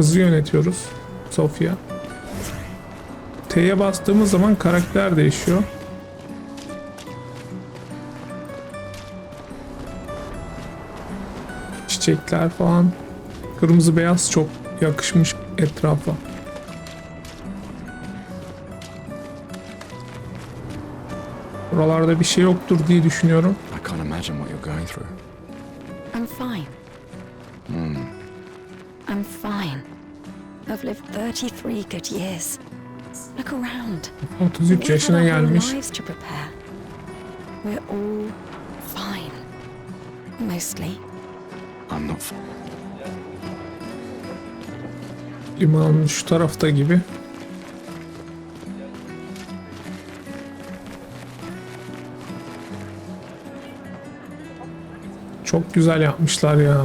kızı yönetiyoruz. Sofia. T'ye bastığımız zaman karakter değişiyor. Çiçekler falan. Kırmızı beyaz çok yakışmış etrafa. Buralarda bir şey yoktur diye düşünüyorum. I can't imagine what you're going through. I'm fine. I'm fine. I've lived 33 good years. Look around. 33 We've yaşına gelmiş. lives to prepare. We're all fine. Mostly. I'm not. F- Limanın şu tarafta gibi. Çok güzel yapmışlar ya.